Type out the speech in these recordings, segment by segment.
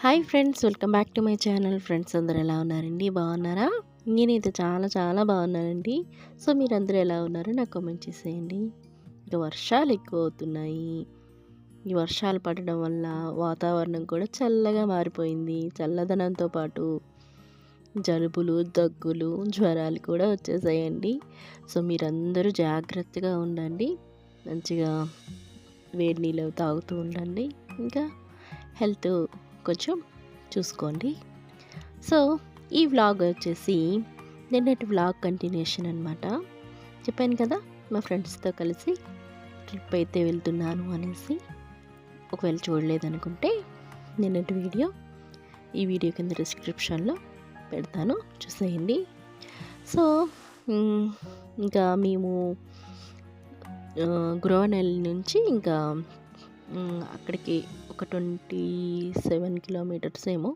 Hi friends welcome back to my channel. Friends అందరు ఎలా ఉన్నారండి? బాగున్నారా? నేనైతే చాలా చాలా బాగున్నానండి. సో మీరందరూ ఎలా ఉన్నారో నాకు కామెంట్ చేసేయండి. ఇక వర్షాలు ఎక్కువ అవుతున్నాయి ఈ వర్షాలు పడడం వల్ల వాతావరణం కూడా చల్లగా మారిపోయింది. చల్లదనంతో పాటు జలుబులు దగ్గులు జ్వరాలు కూడా వచ్చేసాయండి. సో మీరందరూ జాగ్రత్తగా ఉండండి. మంచిగా వేడి నీళ్ళు తాగుతూ ఉండండి. ఇంకా హెల్త్ కొంచెం చూసుకోండి. సో ఈ వ్లాగ్ వచ్చేసి నిన్నటి వ్లాగ్ కంటిన్యూషన్ అనమాట చెప్పాను కదా మా ఫ్రెండ్స్తో కలిసి ట్రిప్ అయితే వెళ్తున్నాను అనేసి. ఒకవేళ చూడలేదనుకుంటే నిన్నటి వీడియో ఈ వీడియో కింద డిస్క్రిప్షన్లో పెడతాను చూసేయండి. సో ఇంకా మేము గురవనెల్ నుంచి ఇంకా అక్కడికి ఒక ట్వంటీ సెవెన్ కిలోమీటర్స్ ఏమో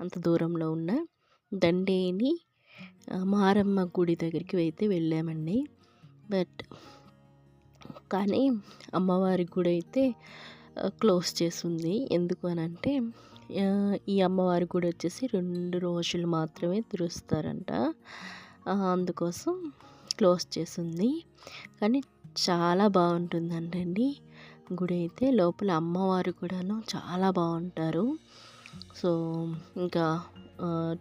అంత దూరంలో ఉన్న దండేని మారమ్మ గుడి దగ్గరికి అయితే వెళ్ళామండి. బట్ కానీ అమ్మవారి గుడి అయితే క్లోజ్ చేసింది. ఎందుకు అని అంటే ఈ అమ్మవారి గుడి వచ్చేసి రెండు రోజులు మాత్రమే తెరుస్తారంట. అందుకోసం క్లోజ్ చేసింది. కానీ చాలా బాగుంటుందంటండి. గుడి అయితే లోపల అమ్మవారు కూడాను చాలా బాగుంటారు. సో ఇంకా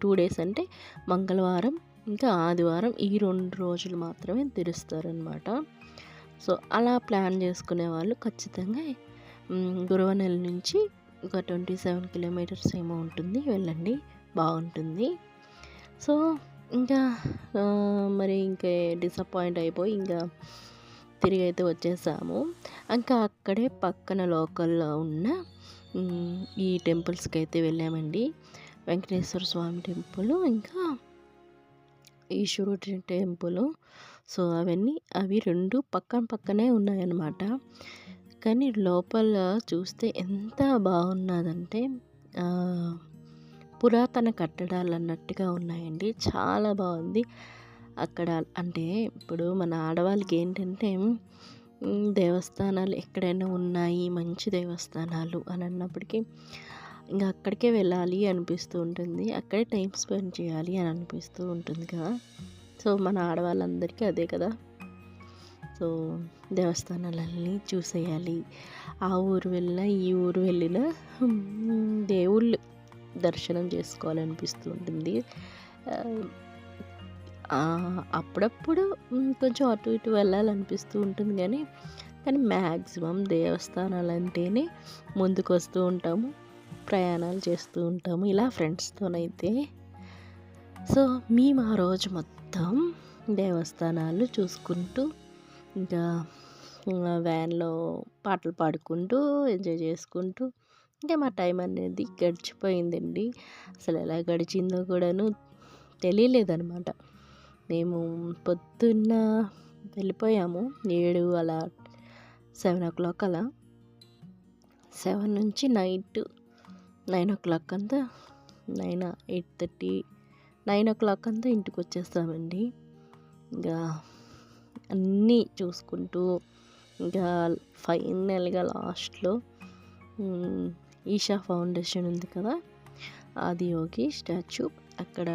టూ డేస్ అంటే మంగళవారం ఇంకా ఆదివారం ఈ రెండు రోజులు మాత్రమే తెరుస్తారనమాట సో అలా ప్లాన్ చేసుకునే వాళ్ళు ఖచ్చితంగా గురువనెల నుంచి ఒక ట్వంటీ సెవెన్ కిలోమీటర్స్ ఏమో ఉంటుంది వెళ్ళండి బాగుంటుంది. సో ఇంకా మరి ఇంకా డిసప్పాయింట్ అయిపోయి ఇంకా తిరిగి అయితే వచ్చేసాము. ఇంకా అక్కడే పక్కన లోకల్లో ఉన్న ఈ టెంపుల్స్కి అయితే వెళ్ళామండి. వెంకటేశ్వర స్వామి టెంపుల్ ఇంకా ఈశ్వరుడి టెంపుల్. సో అవన్నీ అవి రెండు పక్కన పక్కనే ఉన్నాయన్నమాట. కానీ లోపల చూస్తే ఎంత బాగున్నదంటే పురాతన కట్టడాలు అన్నట్టుగా ఉన్నాయండి. చాలా బాగుంది. అక్కడ అంటే ఇప్పుడు మన ఆడవాళ్ళకి ఏంటంటే దేవస్థానాలు ఎక్కడైనా ఉన్నాయి మంచి దేవస్థానాలు అని అన్నప్పటికీ ఇంకా అక్కడికే వెళ్ళాలి అనిపిస్తూ ఉంటుంది. అక్కడే టైం స్పెండ్ చేయాలి అని అనిపిస్తూ ఉంటుంది కదా. సో మన ఆడవాళ్ళందరికీ అదే కదా. సో దేవస్థానాలన్నీ చూసేయాలి. ఆ ఊరు వెళ్ళినా ఈ ఊరు వెళ్ళినా దేవుళ్ళు దర్శనం చేసుకోవాలనిపిస్తూ ఉంటుంది. అప్పుడప్పుడు కొంచెం అటు ఇటు వెళ్ళాలనిపిస్తూ ఉంటుంది కానీ కానీ మ్యాక్సిమం దేవస్థానాలు అంటేనే ముందుకు వస్తూ ఉంటాము ప్రయాణాలు చేస్తూ ఉంటాము ఇలా ఫ్రెండ్స్తోనైతే. సో మేము ఆ రోజు మొత్తం దేవస్థానాలు చూసుకుంటూ ఇంకా వ్యాన్లో పాటలు పాడుకుంటూ ఎంజాయ్ చేసుకుంటూ ఇంకా మా టైం అనేది గడిచిపోయిందండి. అసలు ఎలా గడిచిందో కూడాను తెలియలేదనమాట మేము పొద్దున్న వెళ్ళిపోయాము. ఏడు అలా సెవెన్ ఓ క్లాక్ అలా. సెవెన్ నుంచి నైట్ నైన్ ఓ క్లాక్ అంతా nine eight thirty nine o'clock అంతా ఇంటికి వచ్చేస్తామండి. ఇంకా అన్నీ చూసుకుంటూ ఇంకా ఫైనల్గా లాస్ట్లో ఈషా ఫౌండేషన్ ఉంది కదా ఆది యోగి స్టాచ్యూ అక్కడ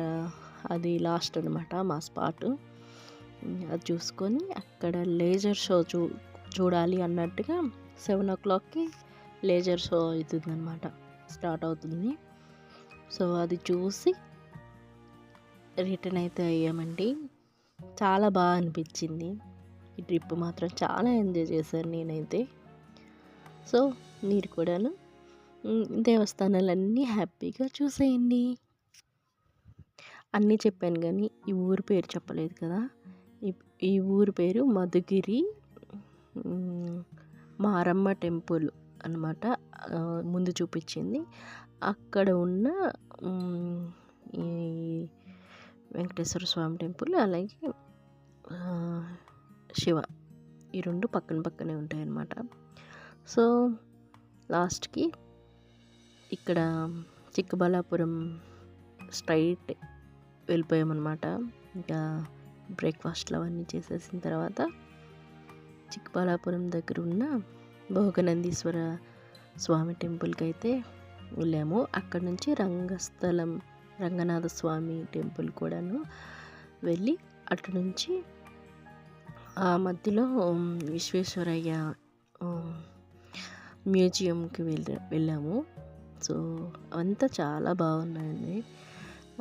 అది లాస్ట్ అనమాట మా స్పాట్. అది చూసుకొని అక్కడ లేజర్ షో చూ చూడాలి అన్నట్టుగా సెవెన్ ఓ క్లాక్కి లేజర్ షో అవుతుందన్నమాట స్టార్ట్ అవుతుంది. సో అది చూసి రిటర్న్ అయితే అయ్యామండి. చాలా బాగా అనిపించింది. ఈ ట్రిప్ మాత్రం చాలా ఎంజాయ్ చేశాను నేనైతే. సో మీరు కూడాను దేవస్థానాలన్నీ హ్యాపీగా చూసేయండి. అన్నీ చెప్పాను కానీ ఈ ఊరి పేరు చెప్పలేదు కదా. ఈ ఊరి పేరు మధుగిరి మారమ్మ టెంపుల్ అనమాట ముందు చూపించింది. అక్కడ ఉన్న ఈ వెంకటేశ్వర స్వామి టెంపుల్ అలాగే శివ ఈ రెండు పక్కన పక్కనే ఉంటాయన్నమాట. సో లాస్ట్కి ఇక్కడ చిక్కబలాపురం స్ట్రైట్ వెళ్ళిపోయామన్నమాట. ఇంకా బ్రేక్ఫాస్ట్లు అవన్నీ చేసేసిన తర్వాత చిక్కబాలాపురం దగ్గర ఉన్న భోగనందీశ్వర స్వామి టెంపుల్కి అయితే వెళ్ళాము. అక్కడ నుంచి రంగస్థలం రంగనాథ స్వామి టెంపుల్ కూడాను వెళ్ళి అటు నుంచి ఆ మధ్యలో విశ్వేశ్వరయ్య మ్యూజియంకి వెళ్ళ వెళ్ళాము. సో అవంతా చాలా బాగున్నాయండి.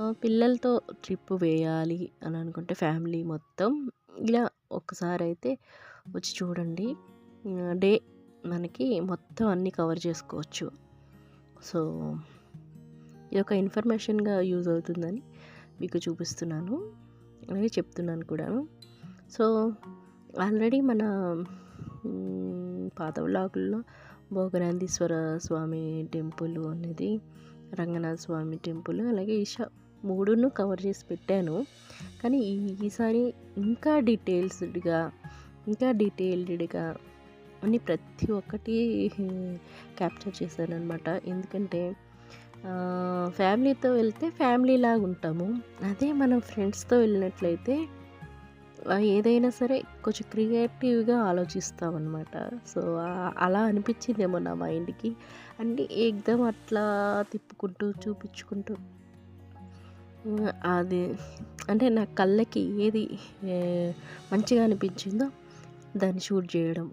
పిల్లలతో ట్రిప్ వేయాలి అని అనుకుంటే ఫ్యామిలీ మొత్తం ఇలా ఒక్కసారి అయితే వచ్చి చూడండి. డే మనకి మొత్తం అన్నీ కవర్ చేసుకోవచ్చు. సో ఇది ఒక ఇన్ఫర్మేషన్గా యూజ్ అవుతుందని మీకు చూపిస్తున్నాను. అలాగే చెప్తున్నాను కూడాను. సో ఆల్రెడీ మన పాత బ్లాగుల్లో భోగనాందీశ్వర స్వామి టెంపుల్ అనేది రంగనాథ స్వామి టెంపుల్ అలాగే ఈషా మూడును కవర్ చేసి పెట్టాను. కానీ ఈసారి ఇంకా డీటెయిల్స్డ్గా ఇంకా డీటెయిల్డ్గా అన్ని ప్రతి ఒక్కటి క్యాప్చర్ చేశాను అనమాట ఎందుకంటే ఫ్యామిలీతో వెళ్తే ఫ్యామిలీ లాగా ఉంటాము. అదే మనం ఫ్రెండ్స్తో వెళ్ళినట్లయితే ఏదైనా సరే కొంచెం క్రియేటివ్గా ఆలోచిస్తాం అనమాట సో అలా అనిపించిందేమో నా మైండ్కి. అంటే ఎగ్దమ్ అట్లా తిప్పుకుంటూ చూపించుకుంటూ. అది అంటే నా కళ్ళకి ఏది మంచిగా అనిపించిందో దాన్ని షూట్ చేయడం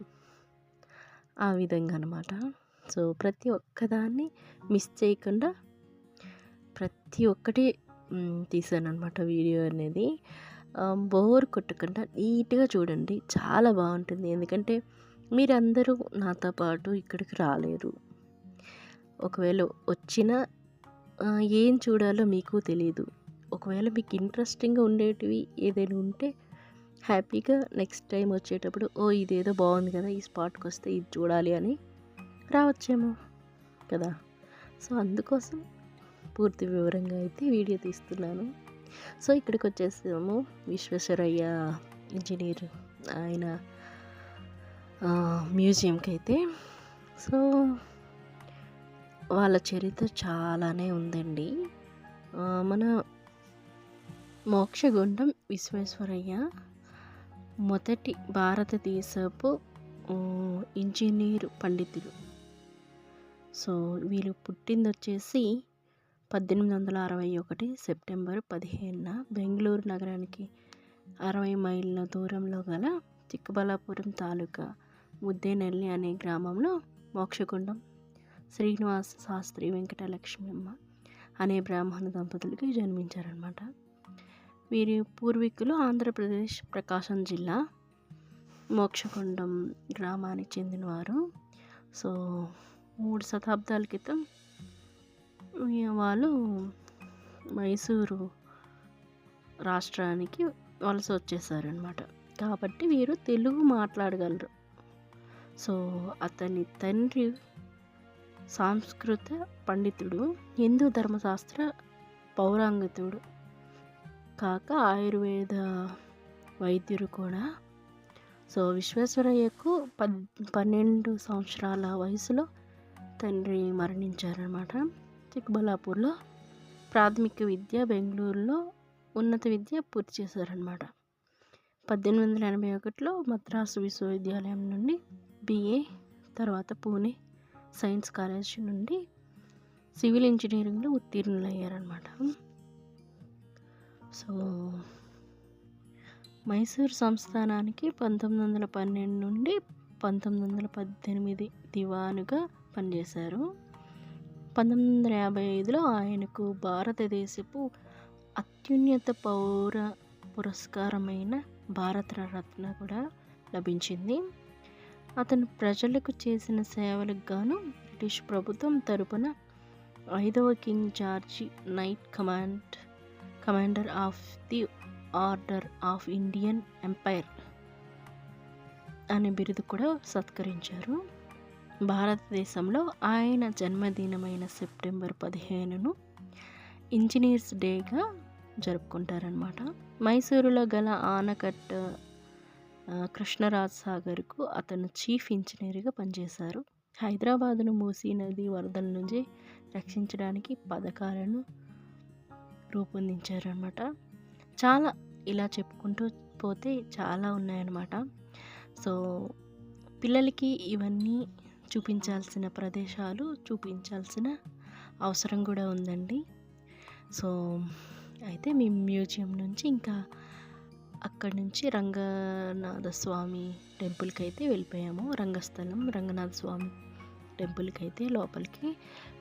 ఆ విధంగా అనమాట సో ప్రతి ఒక్కదాన్ని మిస్ చేయకుండా ప్రతి ఒక్కటి తీసాను అనమాట వీడియో అనేది. బోర్ కొట్టకుండా నీట్గా చూడండి చాలా బాగుంటుంది. ఎందుకంటే మీరందరూ నాతో పాటు ఇక్కడికి రాలేరు. ఒకవేళ వచ్చినా ఏం చూడాలో మీకు తెలియదు ఒకవేళ మీకు ఇంట్రెస్టింగ్గా ఉండేటివి ఏదైనా ఉంటే హ్యాపీగా నెక్స్ట్ టైం వచ్చేటప్పుడు ఓ ఇదేదో బాగుంది కదా ఈ స్పాట్కి వస్తే ఇది చూడాలి అని రావచ్చేమో కదా. సో అందుకోసం పూర్తి వివరంగా అయితే వీడియో తీస్తున్నాను. సో ఇక్కడికి వచ్చేసాము విశ్వేశ్వరయ్య ఇంజనీర్ ఆయన మ్యూజియంకి అయితే సో వాళ్ళ చరిత్ర చాలానే ఉందండి. మన మోక్షగుండం విశ్వేశ్వరయ్య మొదటి భారతదేశపు ఇంజనీర్ పండితుడు సో వీళ్ళు పుట్టింది వచ్చేసి పద్దెనిమిది వందల అరవై ఒకటి సెప్టెంబర్ పదిహేనున బెంగళూరు నగరానికి అరవై మైళ్ళ దూరంలో గల చిక్కబల్లాపురం తాలూకా ముద్దేనెల్లి అనే గ్రామంలో మోక్షగుండం శ్రీనివాస శాస్త్రి వెంకటలక్ష్మమ్మ అనే బ్రాహ్మణ దంపతులకి జన్మించారనమాట వీరి పూర్వీకులు ఆంధ్రప్రదేశ్ ప్రకాశం జిల్లా మోక్షకొండం గ్రామానికి చెందినవారు. సో మూడు శతాబ్దాల క్రితం వాళ్ళు మైసూరు రాష్ట్రానికి వలస వచ్చేసారనమాట కాబట్టి వీరు తెలుగు మాట్లాడగలరు. సో అతని తండ్రి సాంస్కృత పండితుడు హిందూ ధర్మశాస్త్ర పౌరాంగతుడు కాక ఆయుర్వేద వైద్యుడు కూడా. సో విశ్వేశ్వరయ్యకు పద్ పన్నెండు సంవత్సరాల వయసులో తండ్రి మరణించారనమాట చిక్కబల్లాపూర్లో ప్రాథమిక విద్య బెంగళూరులో ఉన్నత విద్య పూర్తి చేశారనమాట పద్దెనిమిది వందల ఎనభై ఒకటిలో మద్రాసు విశ్వవిద్యాలయం నుండి బిఏ తర్వాత పూణే. సైన్స్ కాలేజ్ నుండి సివిల్ ఇంజనీరింగ్లో ఉత్తీర్ణులయ్యారనమాట సో మైసూర్ సంస్థానానికి పంతొమ్మిది వందల పన్నెండు నుండి పంతొమ్మిది వందల పద్దెనిమిది దివానుగా పనిచేశారు. పంతొమ్మిది వందల యాభై ఐదులో ఆయనకు భారతదేశపు అత్యున్నత పౌర పురస్కారమైన భారత రత్న కూడా లభించింది. అతను ప్రజలకు చేసిన సేవలకు గాను బ్రిటిష్ ప్రభుత్వం తరపున ఐదవ king George knight command commander of the order of Indian empire అనే బిరుదు కూడా సత్కరించారు. భారతదేశంలో ఆయన జన్మదినమైన సెప్టెంబర్ పదిహేనును ఇంజనీర్స్ డేగా జరుపుకుంటారనమాట మైసూరులో గల ఆనకట్ట కృష్ణరాజ్ సాగర్కు అతను చీఫ్ ఇంజనీర్గా పనిచేశారు. హైదరాబాదును మూసీ నది వరదల నుంచి రక్షించడానికి పథకాలను రూపొందించారనమాట చాలా ఇలా చెప్పుకుంటూ పోతే చాలా ఉన్నాయన్నమాట. సో పిల్లలకి ఇవన్నీ చూపించాల్సిన ప్రదేశాలు చూపించాల్సిన అవసరం కూడా ఉందండి. సో అయితే మేము మ్యూజియం నుంచి ఇంకా అక్కడి నుంచి రంగనాథ స్వామి టెంపుల్కి అయితే వెళ్ళిపోయాము. రంగస్థలం రంగనాథ స్వామి టెంపుల్కి అయితే లోపలికి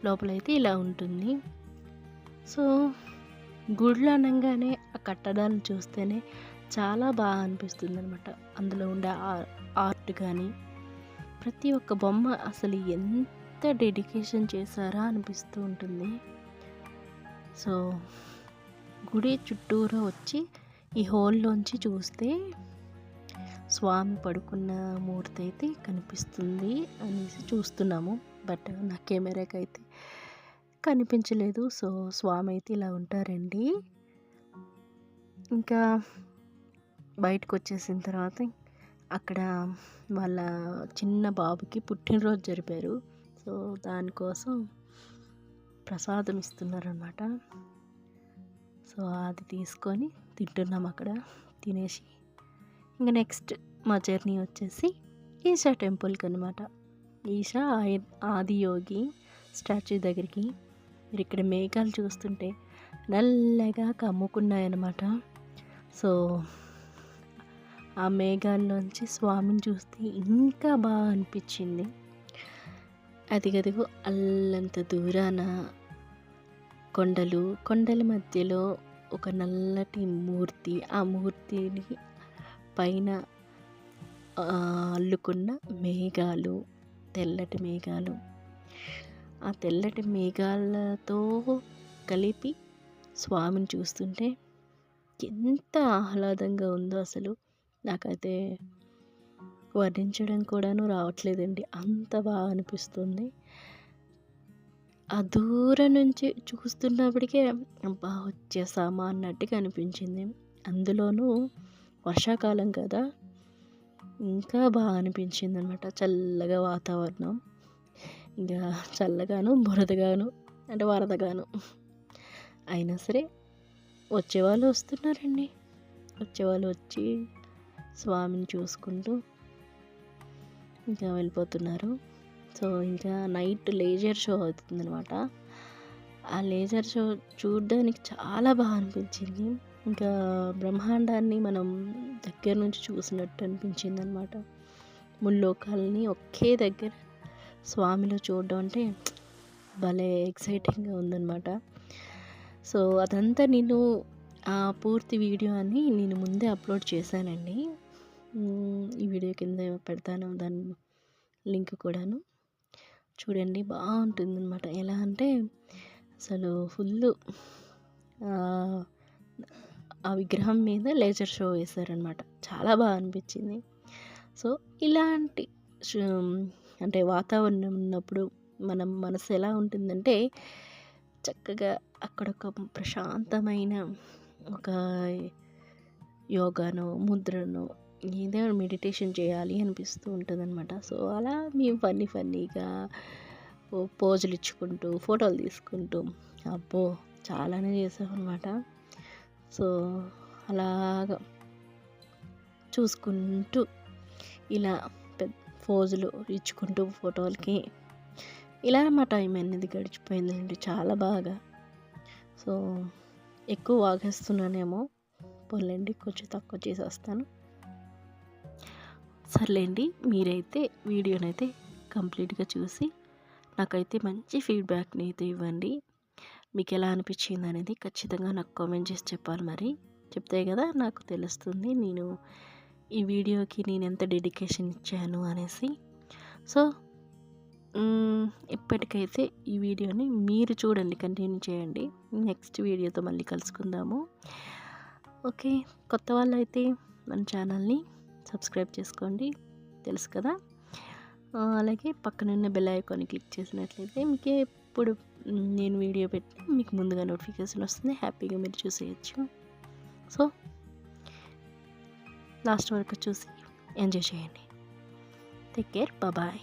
లోపలైతే ఇలా ఉంటుంది. సో గుళ్ళు అనగానే ఆ కట్టడాలు చూస్తేనే చాలా బాగా అనిపిస్తుంది అనమాట అందులో ఉండే ఆర్ట్ కానీ ప్రతి ఒక్క బొమ్మ అసలు ఎంత డెడికేషన్ చేశారా అనిపిస్తూ ఉంటుంది. సో గుడి చుట్టూరా వచ్చి ఈ హోల్లోంచి చూస్తే స్వామి పడుకున్న మూర్తి అయితే కనిపిస్తుంది అనేసి చూస్తున్నాము. బట్ నా కెమెరాకి అయితే కనిపించలేదు. సో స్వామి అయితే ఇలా ఉంటారండి. ఇంకా బయటకు వచ్చేసిన తర్వాత అక్కడ వాళ్ళ చిన్న బాబుకి పుట్టినరోజు జరిపారు. సో దానికోసం ప్రసాదం ఇస్తున్నారనమాట సో అది తీసుకొని తింటున్నాం అక్కడ తినేసి. ఇంకా నెక్స్ట్ మా జర్నీ వచ్చేసి ఈషా టెంపుల్కి అనమాట ఈషా ఆదియోగి స్టాచ్యూ దగ్గరికి. మీరు ఇక్కడ మేఘాలు చూస్తుంటే నల్లగా కమ్ముకున్నాయన్నమాట. సో ఆ మేఘాల్లోంచి స్వామిని చూస్తే ఇంకా బాగా అనిపించింది. అది గదిగో అల్లంత దూరాన కొండలు కొండల మధ్యలో ఒక నల్లటి మూర్తి ఆ మూర్తిని పైన అల్లుకున్న మేఘాలు తెల్లటి మేఘాలు. ఆ తెల్లటి మేఘాలతో కలిపి స్వామిని చూస్తుంటే ఎంత ఆహ్లాదంగా ఉందో అసలు. నాకైతే వర్ణించడం కూడాను రావట్లేదండి. అంత బాగా అనిపిస్తుంది. ఆ దూరం నుంచి చూస్తున్నప్పటికే అబ్బా వచ్చేసామా అన్నట్టుగా అనిపించింది. అందులోనూ వర్షాకాలం కదా ఇంకా బాగా అనిపించింది అనమాట చల్లగా వాతావరణం. ఇంకా చల్లగాను బురదగాను అంటే వరదగాను. అయినా సరే వచ్చేవాళ్ళు వస్తున్నారండి. వచ్చేవాళ్ళు వచ్చి స్వామిని చూసుకుంటూ ఇంకా వెళ్ళిపోతున్నారు. సో ఇంకా నైట్ లేజర్ షో అవుతుంది అనమాట ఆ లేజర్ షో చూడడానికి చాలా బాగా అనిపించింది. ఇంకా బ్రహ్మాండాన్ని మనం దగ్గర నుంచి చూసినట్టు అనిపించింది అనమాట ముల్లోకాలని ఒకే దగ్గర స్వామిలో చూడడం అంటే భలే ఎక్సైటింగ్గా ఉందన్నమాట. సో అదంతా నేను ఆ పూర్తి వీడియో అని నేను ముందే అప్లోడ్ చేశానండి. ఈ వీడియో కింద పెడతాను దాని లింక్ కూడాను. చూడండి బాగుంటుంది అనమాట ఎలా అంటే అసలు ఫుల్ ఆ విగ్రహం మీద లేజర్ షో వేశారనమాట చాలా బాగా అనిపించింది. సో ఇలాంటి అంటే వాతావరణం ఉన్నప్పుడు మనం మనసు ఎలా ఉంటుందంటే చక్కగా అక్కడ ఒక ప్రశాంతమైన ఒక యోగాను ముద్రను ఏదో మెడిటేషన్ చేయాలి అనిపిస్తూ ఉంటుందన్నమాట. సో అలా మేము ఫన్నీ ఫన్నీగా పోజులు ఇచ్చుకుంటూ ఫోటోలు తీసుకుంటూ అబ్బో చాలానే చేసామన్నమాట. సో అలాగా చూసుకుంటూ ఇలా పెద్ద పోజులు ఇచ్చుకుంటూ ఫోటోలకి ఇలా మా టైం అనేది గడిచిపోయిందండి చాలా బాగా. సో ఎక్కువ వాగేస్తున్నానేమో పోలేండి కొంచెం తక్కువ చేసేస్తాను. సర్లేండి మీరైతే వీడియోనైతే కంప్లీట్గా చూసి నాకైతే మంచి ఫీడ్బ్యాక్ని అయితే ఇవ్వండి. మీకు ఎలా అనిపించింది అనేది ఖచ్చితంగా నాకు కామెంట్ చేసి చెప్పాలి మరి. చెప్తే కదా నాకు తెలుస్తుంది నేను ఈ వీడియోకి నేను ఎంత డెడికేషన్ ఇచ్చాను అనేసి. సో ఇప్పటికైతే ఈ వీడియోని మీరు చూడండి కంటిన్యూ చేయండి. నెక్స్ట్ వీడియోతో మళ్ళీ కలుసుకుందాము. ఓకే కొత్త వాళ్ళు అయితే మన ఛానల్ని సబ్స్క్రైబ్ చేసుకోండి. తెలుసు కదా? అలాగే పక్కనున్న బెల్ ఐకాన్ని క్లిక్ చేసినట్లయితే మీకు ఎప్పుడు నేను వీడియో పెట్టి మీకు ముందుగా నోటిఫికేషన్ వస్తుంది. హ్యాపీగా మీరు చూసేయచ్చు. సో లాస్ట్ వరకు చూసి ఎంజాయ్ చేయండి. Take care bye